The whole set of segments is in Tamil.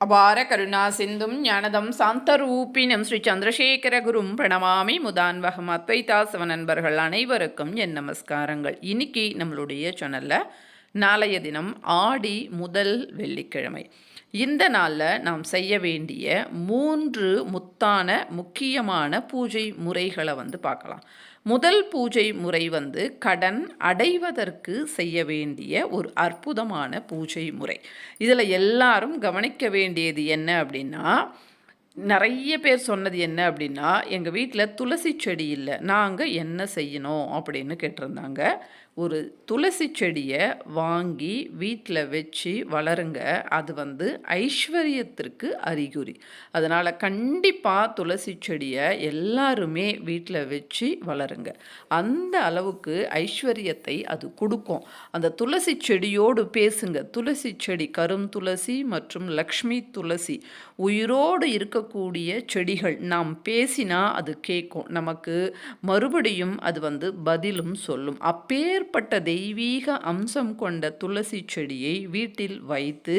அபார கருணா சிந்தும் ஞானதம் சாந்தரூபினம் ஸ்ரீ சந்திரசேகர குரும் பிரணமாமி முதான்வகம் அத்வைதாசவ நண்பர்கள் அனைவருக்கும் என் நமஸ்காரங்கள். இன்னைக்கு நம்மளுடைய சேனலில் நாளைய தினம் ஆடி முதல் வெள்ளிக்கிழமை. இந்த நாளில் நாம் செய்ய வேண்டிய மூன்று முத்தான முக்கியமான பூஜை முறைகளை வந்து பார்க்கலாம். முதல் பூஜை முறை வந்து கடன் அடைவதற்கு செய்ய வேண்டிய ஒரு அற்புதமான பூஜை முறை. இதில் எல்லாரும் கவனிக்க வேண்டியது என்ன அப்படின்னா நிறைய பேர் சொன்னது என்ன அப்படின்னா எங்கள் வீட்டில் துளசி செடி இல்லை நாங்கள் என்ன செய்யணும் அப்படின்னு கேட்டிருந்தாங்க. ஒரு துளசி செடியை வாங்கி வீட்டில் வச்சு வளருங்க. அது வந்து ஐஸ்வர்யத்திற்கு அறிகுறி. அதனால் கண்டிப்பாக துளசி செடியை எல்லாருமே வீட்டில் வச்சு வளருங்க. அந்த அளவுக்கு ஐஸ்வர்யத்தை அது கொடுக்கும். அந்த துளசி செடியோடு பேசுங்க. துளசி செடி கரும் துளசி மற்றும் லக்ஷ்மி துளசி உயிரோடு இருக்கக்கூடிய செடிகள் நாம் பேசினா அது கேட்கும் நமக்கு மறுபடியும் அது வந்து பதிலும் சொல்லும். அப்பேர் அப்பேற்பட்ட தெய்வீக அம்சம் கொண்ட துளசி செடியை வீட்டில் வைத்து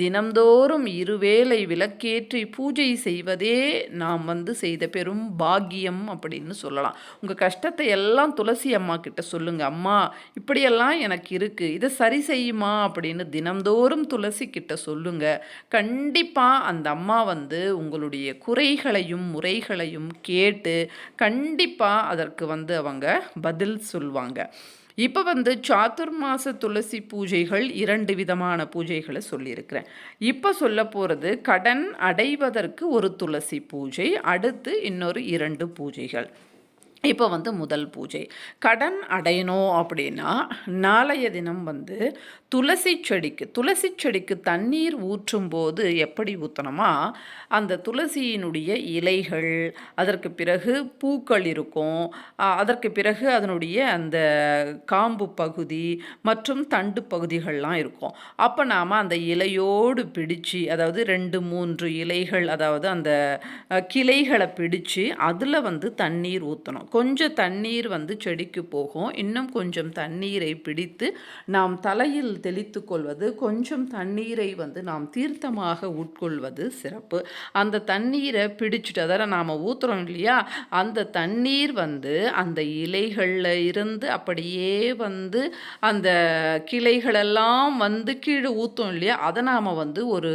தினம்தோறும் இருவேளை விளக்கேற்றி பூஜை செய்வதே நாம் வந்து செய்த பெரும் பாக்கியம் அப்படின்னு சொல்லலாம். உங்கள் கஷ்டத்தை எல்லாம் துளசி அம்மா கிட்ட சொல்லுங்கள் அம்மா இப்படியெல்லாம் எனக்கு இருக்குது இதை சரி செய்யுமா? அப்படின்னு தினம்தோறும் துளசி கிட்ட சொல்லுங்கள் கண்டிப்பாக அந்த அம்மா வந்து உங்களுடைய குறைகளையும் முறைகளையும் கேட்டு கண்டிப்பாக அதற்கு வந்து அவங்க பதில் சொல்வாங்க. இப்போ வந்து சாத்துர்மாச துளசி பூஜைகள் இரண்டு விதமான பூஜைகளை சொல்லியிருக்கிறேன். இப்போ சொல்ல போகிறது கடன் அடைவதற்கு ஒரு துளசி பூஜை அடுத்து இன்னொரு இரண்டு பூஜைகள். இப்போ வந்து முதல் பூஜை. கடன் அடையணும் அப்படின்னா நாளைய தினம் வந்து துளசி செடிக்கு துளசி செடிக்கு தண்ணீர் ஊற்றும் போது எப்படி ஊற்றணுமா அந்த துளசியினுடைய இலைகள் அதற்கு பிறகு பூக்கள் இருக்கும். அதற்கு பிறகு அதனுடைய அந்த காம்பு பகுதி மற்றும் தண்டு பகுதிகள்லாம் இருக்கும். அப்போ நாம் அந்த இலையோடு பிடிச்சு அதாவது ரெண்டு மூன்று இலைகள் அதாவது அந்த கிளைகளை பிடிச்சு அதில் வந்து தண்ணீர் ஊற்றணும் கொஞ்சம் தண்ணீர் வந்து செடிக்கு போகும். இன்னும் கொஞ்சம் தண்ணீரை பிடித்து நாம் தலையில் தெளித்து கொள்வது கொஞ்சம் தண்ணீரை வந்து நாம் தீர்த்தமாக உட்கொள்வது சிறப்பு. அந்த தண்ணீரை பிடிச்சிட்டு அதாவது நாம் ஊற்றுறோம் இல்லையா? அந்த தண்ணீர் வந்து அந்த இலைகளில் இருந்து அப்படியே வந்து அந்த கிளைகளெல்லாம் வந்து கீழே ஊற்றும் இல்லையா? அதை நாம் வந்து ஒரு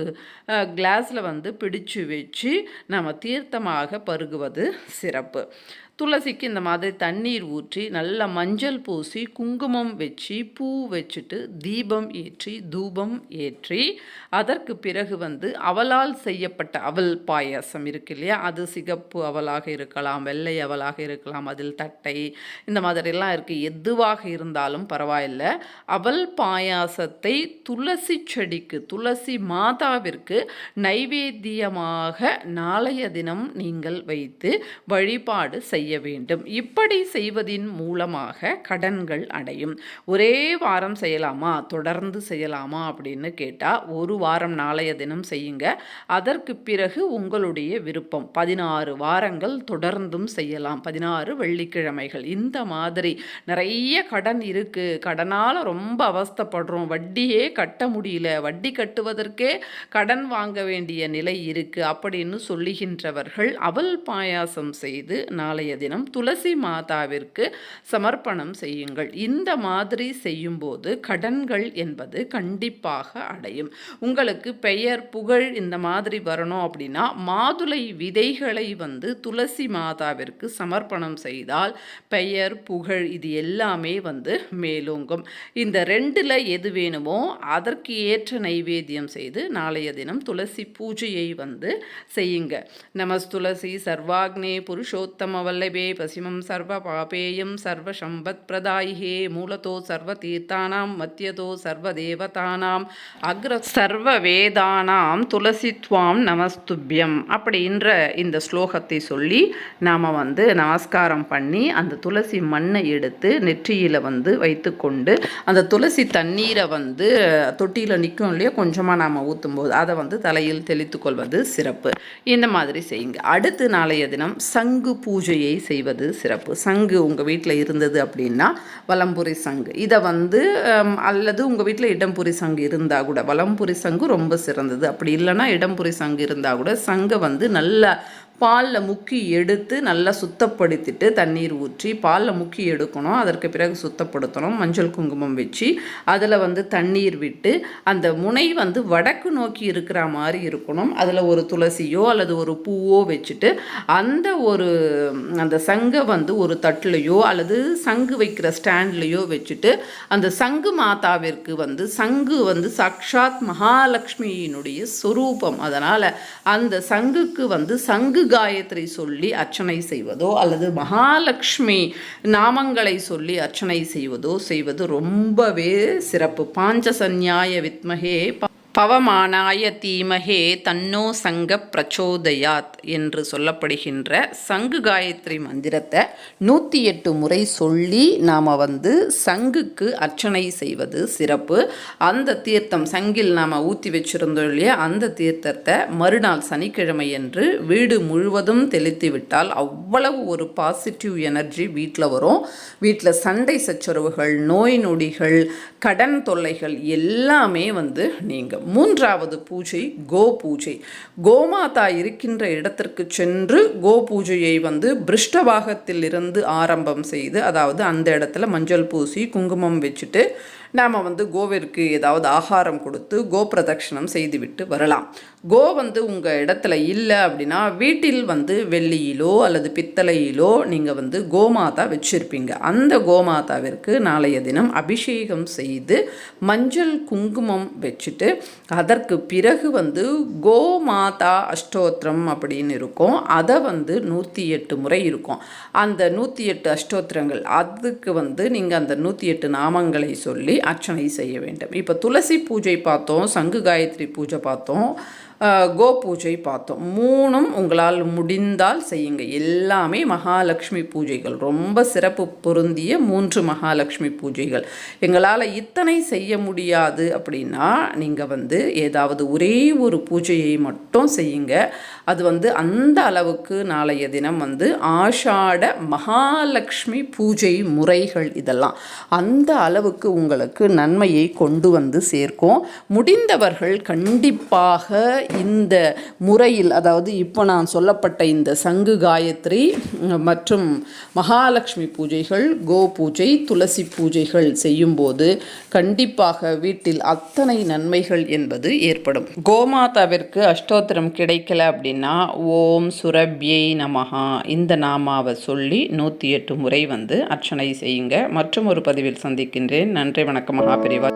கிளாஸில் வந்து பிடிச்சு வச்சு நம்ம தீர்த்தமாக பருகுவது சிறப்பு. துளசிக்கு இந்த மாதிரி தண்ணீர் ஊற்றி நல்லா மஞ்சள் பூசி குங்குமம் வச்சு பூ வச்சுட்டு தீபம் ஏற்றி தூபம் ஏற்றி அதற்கு பிறகு வந்து அவலால் செய்யப்பட்ட அவல் பாயாசம் இருக்கு இல்லையா? அது சிகப்பு அவலாக இருக்கலாம் வெள்ளை அவலாக இருக்கலாம் அதில் தட்டை இந்த மாதிரிலாம் இருக்குது எதுவாக இருந்தாலும் பரவாயில்ல. அவல் பாயாசத்தை துளசி செடிக்கு துளசி மாதாவிற்கு நைவேத்தியமாக நாளைய தினம் நீங்கள் வைத்து வழிபாடு செய்ய செய்ய வேண்டும். இப்படி செய்வதின் மூலமாக கடன்கள் அடையும். ஒரே வாரம் செய்யலாமா? தொடர்ந்து செய்யலாமா? அப்படின்னு கேட்டால் ஒரு வாரம் நாளைய தினம் செய்யுங்க. அதற்கு பிறகு உங்களுடைய விருப்பம். பதினாறு வாரங்கள் தொடர்ந்தும் செய்யலாம். பதினாறு வெள்ளிக்கிழமைகள். இந்த மாதிரி நிறைய கடன் இருக்குது கடனால் ரொம்ப அவஸ்தப்படுறோம். வட்டியே கட்ட முடியல. வட்டி கட்டுவதற்கே கடன் வாங்க வேண்டிய நிலை இருக்குது அப்படின்னு சொல்லுகின்றவர்கள் அவல் பாயாசம் செய்து நாளைய தினம் துளசி மாதாவிற்கு சமர்ப்பணம் செய்யுங்கள். இந்த மாதிரி செய்யும்போது கடன்கள் என்பது கண்டிப்பாக அடையும். உங்களுக்கு பெயர் புகழ் இந்த மாதிரி வரணும் அப்படின்னா மாதுளை விதைகளை வந்து துளசி மாதாவிற்கு சமர்ப்பணம் செய்தால் பெயர் புகழ் இது எல்லாமே வந்து மேலோங்கும். இந்த ரெண்டில் எது வேணுமோ அதற்கு ஏற்ற நைவேத்தியம் செய்து நாளைய தினம் துளசி பூஜையை வந்து செய்யுங்க. நமஸ் துளசி சர்வாக்னே புருஷோத்தம பசிமம் சர்வ பாபேயம் சர்வ சம்பத் பிரதாயிகே மூலத்தோ சர்வ தீர்த்தானாம் மத்தியதோ சர்வ தேவதானாம் அக்ர சர்வ வேதானாம் துளசித்வாம் நமஸ்துபியம் அப்படின்ற இந்த ஸ்லோகத்தை சொல்லி நாம் வந்து நமஸ்காரம் பண்ணி அந்த துளசி மண்ணை எடுத்து நெற்றியில் வந்து வைத்துக்கொண்டு அந்த துளசி தண்ணீரை வந்து தொட்டியில் நிற்கும் இல்லையா? கொஞ்சமாக நாம் ஊற்றும்போது அதை வந்து தலையில் தெளித்து கொள்வது சிறப்பு. இந்த மாதிரி செய்யுங்க. அடுத்து நாளைய தினம் சங்கு பூஜையை அர்ச்சனையை செய்வது சிறப்பு. சங்கு உங்கள் வீட்டில் இருந்தது அப்படின்னா வலம்புரி சங்கு. இதை வந்து அல்லது உங்கள் வீட்டில் இடம்புரி சங்கு இருந்தால் கூட வலம்புரி சங்கு ரொம்ப சிறந்தது. அப்படி இல்லைன்னா இடம்புரி சங்கு இருந்தால் கூட சங்கை வந்து நல்லா பாலில் முக்கி எடுத்து நல்லா சுத்தப்படுத்திட்டு தண்ணீர் ஊற்றி பாலில் முக்கி எடுக்கணும். அதற்கு பிறகு சுத்தப்படுத்தணும். மஞ்சள் குங்குமம் வச்சு அதில் வந்து தண்ணீர் விட்டு அந்த முனை வந்து வடக்கு நோக்கி இருக்கிற மாதிரி இருக்கணும். அதில் ஒரு துளசியோ அல்லது ஒரு பூவோ வச்சுட்டு அந்த ஒரு அந்த சங்கை வந்து ஒரு தட்டுலையோ அல்லது சங்கு வைக்கிற ஸ்டாண்ட்லேயோ வச்சுட்டு அந்த சங்கு மாதாவிற்கு வந்து சங்கு வந்து சாக்ஷாத் மகாலட்சுமியினுடைய சொரூபம். அதனால் அந்த சங்குக்கு வந்து சங்கு காயத்ரி சொல்லி அர்ச்சனை செய்வதோ அல்லது மகாலட்சுமி நாமங்களை சொல்லி அர்ச்சனை செய்வதோ செய்வது ரொம்பவே சிறப்பு. பாஞ்சசன்யாய வித்மகே பவமானாய தீமகே தன்னோ சங்க பிரச்சோதயாத் என்று சொல்லப்படுகின்ற சங்கு காயத்ரி மந்திரத்தை நூற்றி எட்டு முறை சொல்லி நாம் வந்து சங்குக்கு அர்ச்சனை செய்வது சிறப்பு. அந்த தீர்த்தம் சங்கில் நாம் ஊற்றி வச்சுருந்தோம் இல்லையா? அந்த தீர்த்தத்தை மறுநாள் சனிக்கிழமை என்று வீடு முழுவதும் தெளித்து விட்டால் அவ்வளவு ஒரு பாசிட்டிவ் எனர்ஜி வீட்டில் வரும். வீட்டில் சண்டை சச்சரவுகள் நோய் நொடிகள் கடன் தொல்லைகள் எல்லாமே வந்து நீங்கும். மூன்றாவது பூஜை கோ பூஜை. கோமாதா இருக்கின்ற இடத்திற்கு சென்று கோ பூஜையை வந்து பிருஷ்டபாகத்தில் இருந்து ஆரம்பம் செய்து அதாவது அந்த இடத்துல மஞ்சள் பூசி குங்குமம் வச்சுட்டு நாம் வந்து கோவிற்கு ஏதாவது ஆகாரம் கொடுத்து கோ பிரதட்சணம் செய்துவிட்டு வரலாம். கோ வந்து உங்கள் இடத்துல இல்லை அப்படின்னா வீட்டில் வந்து வெள்ளியிலோ அல்லது பித்தளையிலோ நீங்கள் வந்து கோமாதா வச்சுருப்பீங்க. அந்த கோமாதாவிற்கு நாளைய தினம் அபிஷேகம் செய்து மஞ்சள் குங்குமம் வச்சுட்டு அதற்கு பிறகு வந்து கோமாதா அஷ்டோத்திரம் அப்படின்னு இருக்கும். அதை வந்து நூற்றி எட்டு முறை இருக்கும். அந்த நூற்றி எட்டு அஷ்டோத்திரங்கள் அதுக்கு வந்து நீங்கள் அந்த நூற்றி எட்டு நாமங்களை சொல்லி அர்ச்சனை செய்ய வேண்டும். இப்போ துளசி பூஜை பார்த்தோம் சங்கு காயத்ரி பூஜை பார்த்தோம். கோ பூஜை பார்த்தோம். மூணும் உங்களால் முடிந்தால் செய்யுங்க. எல்லாமே மகாலட்சுமி பூஜைகள். ரொம்ப சிறப்பு பொருந்திய மூன்று மகாலட்சுமி பூஜைகள். எங்களால் இத்தனை செய்ய முடியாது அப்படின்னா நீங்கள் வந்து ஏதாவது ஒரே ஒரு பூஜையை மட்டும் செய்யுங்க. அது வந்து அந்த அளவுக்கு நாளைய தினம் வந்து ஆஷாட மகாலட்சுமி பூஜை முறைகள் இதெல்லாம். அந்த அளவுக்கு உங்களுக்கு நன்மையை கொண்டு வந்து சேர்க்கும். முடிந்தவர்கள் கண்டிப்பாக இந்த முறையில் அதாவது இப்போ நான் சொல்லப்பட்ட இந்த சங்கு காயத்ரி மற்றும் மகாலட்சுமி பூஜைகள் கோ பூஜை துளசி பூஜைகள் செய்யும்போது கண்டிப்பாக வீட்டில் அத்தனை நன்மைகள் என்பது ஏற்படும். கோமாதாவிற்கு அஷ்டோத்திரம் கிடைக்கல அப்படின்னா ஓம் சுரபியை நமஹா இந்த நாமாவை சொல்லி நூற்றி எட்டு முறை வந்து அர்ச்சனை செய்யுங்க. மற்றும் ஒரு பதிவில் சந்திக்கின்றேன். நன்றி வணக்கம் மகாபிரிவா.